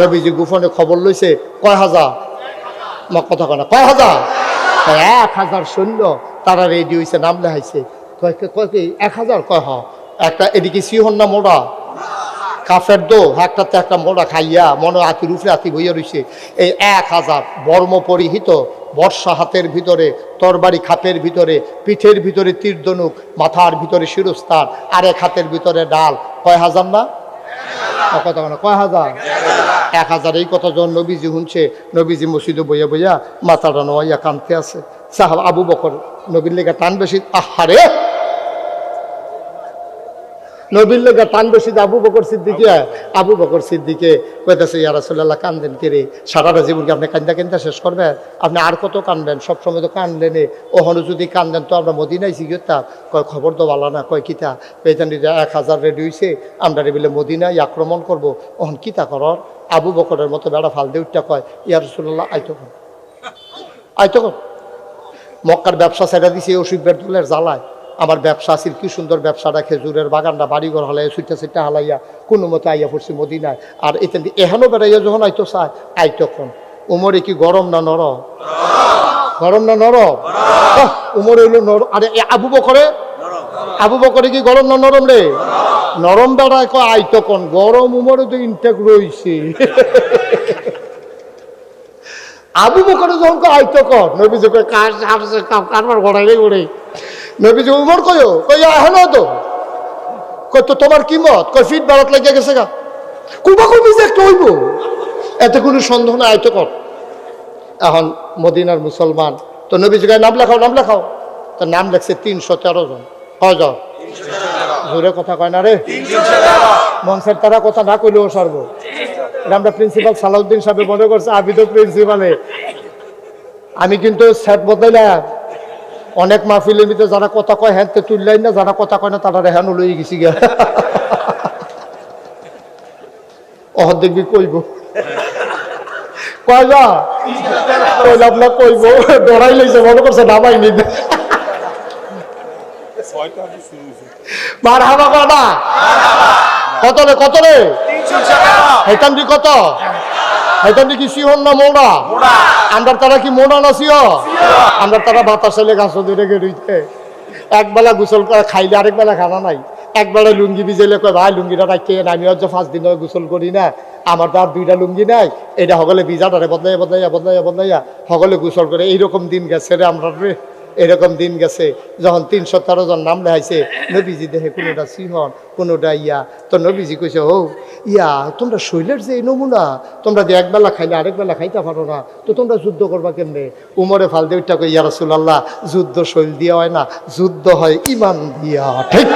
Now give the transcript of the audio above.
নবীজি গোপনে খবর লইছে, কয় হাজার? মা কথা কয় না, কয় হাজার? এক হাজার সৈন্য তারা রেডি হয়েছে নাম লেখাইছে। কয় কয় এক হাজার? কয় হ একটা এদিকে সিহন না মোড়া? কাফের দো, একটাতে একটা মোড়া খাইয়া মনে আতি রুফে আতি বইয়া রইছে। এই এক হাজার বর্ম পরিহিত, বর্ষা হাতের ভিতরে, তরবারি খাপের ভিতরে, পিঠের ভিতরে তীর্ধনুক মাথার ভিতরে শিরস্তার আর এক হাতের ভিতরে ডাল। কয় হাজার না? না, কয় হাজার? এক হাজার এই কথা যখন নবীজি শুনছে, নবীজি মসজিদে বইয়া বইয়া মাথাটা নোয়াইয়া কানতে আছে। সাহাব আবু বকর নবীর লেগে টান বেশি, আহারে! নবীর লেগে টান বেশি আবু বকর সিদ্দিকে আবু বকর সিদ্দিকে কইতেছে, ইয়া রাসূলুল্লাহ, কান্দেন কে রে সারাটা জীবনকে আপনি কান্দা কান্দা শেষ করবেন? আপনি আর কত কানবেন? সবসময় তো কানলেন ওখানে যদি কান্দেন তো আমরা মদিনায় শিখতাম কয়, খবর তো ভালো না, কয়, কিতা? পেতান এক হাজার রেডি হয়েছে আমরা রেবিলে মদিনায় আক্রমণ করব। ওহন, কিতা করর? আবু বকরের মতো বেড়া ফাল দিয়ে উঠটা কয়, ইয়া রাসূলুল্লাহ আইতো আইতো মক্কার ব্যবসা সেটা দিছে, ওষুধ বেরদুলের জ্বালায়। আমার ব্যবসা আছিল কি সুন্দর ব্যবসাটা খেজুরের বাগানটা, বাড়িঘর হলাই সুইটা সুইটা হালাইয়া কোনো মতো আইয়া পড়ছি মদিনায়। আর দিয়ে এহানো বেড়াইয়া যখন আইতো চায়, আই তখন। উমরে কি গরম না নরম? গরম না নরম? উমর হইল নরম আরে আবু বকরে? আবু বকরে কি গরম না নরম রে? নরম বেড়ায় কয়, আই তখন। গরম উমরে তো ইনটেক রইছে আবু বকরে যখন আই তখন। নবীজি কয়, কার কারবার গড়াই। রে গড়ে নবীজি উমর কয়ো কই এখন তো? কই তো তোমার কি মত? কই ফিট বাড়াত লাগিয়া গেছে গা। কুবি যে একটা হইব। এতে কোনো সন্দেহ নাই, আয়তো কর। এখন মদিনার মুসলমান, তো নবীজি কয়, নাম লেখাও নাম লেখাও। তো নাম লেখছে তিনশো তেরো জন। কজন জোরে কথা কয় না রে। মনসের তারা কথা না কইলেও সর্ব। আমরা প্রিন্সিপাল সালাউদ্দিন সাহেব মনে করছে, আবিদ প্রিন্সিপালে। আমি কিন্তু সেট বদলাইলাম। অনেক মাহফিলের ভিতরে যারা কথা কয় হ্যাঁ তে তুললাই না যারা কথা কয় না তারা রেহান লই গেছি গিয়া। অহর দেখবি কইব। কয় যা কইলাম না কইব। ডরাই লইছে মনে করছে নামাই নিবে মার হাবা কত রে কত রে? কত? হেতাম কি সিহন না মোড়া? আমরা তারা কি মোড়া না সিও আমরা তারা বাতাসে গাছ ধরে গেড়িতে একবেলা গোসল করে খাইলে আরেক বেলা খানা নাই। একবেলা লুঙ্গি বিজেলে কয় ভাই লুঙ্গিটা রাখতে আমি হচ্ছে পাঁচ দিন গোসল করি না। আমার তো আর দুইটা লুঙ্গি নাই। এটা সকলে ভিজাটারে বদলাইয়া বদলাইয়া বদলাইয়া বদলাইয়া সকলে গোসল করে। এইরকম দিন গেছে রে আমরা রে। এরকম দিন গেছে, যখন তিনশো তেরো জন নাম লেখাইছে, নবীজি দেখে কোনোটা সিহন কোনোটা ইয়া। তো নবীজি কইছে হো ইয়া, তোমরা শৈলের যে নমুনা, তোমরা যে একবেলা খাইলে আরেক বেলা খাইতে পারো না, তো তোমরা যুদ্ধ করবা কেমনে? উমরে ফাল দিয়ে উঠটা কই ইয়া যুদ্ধ শৈল দিয়ে হয় না, যুদ্ধ হয় ইমান দিয়া, ঠিক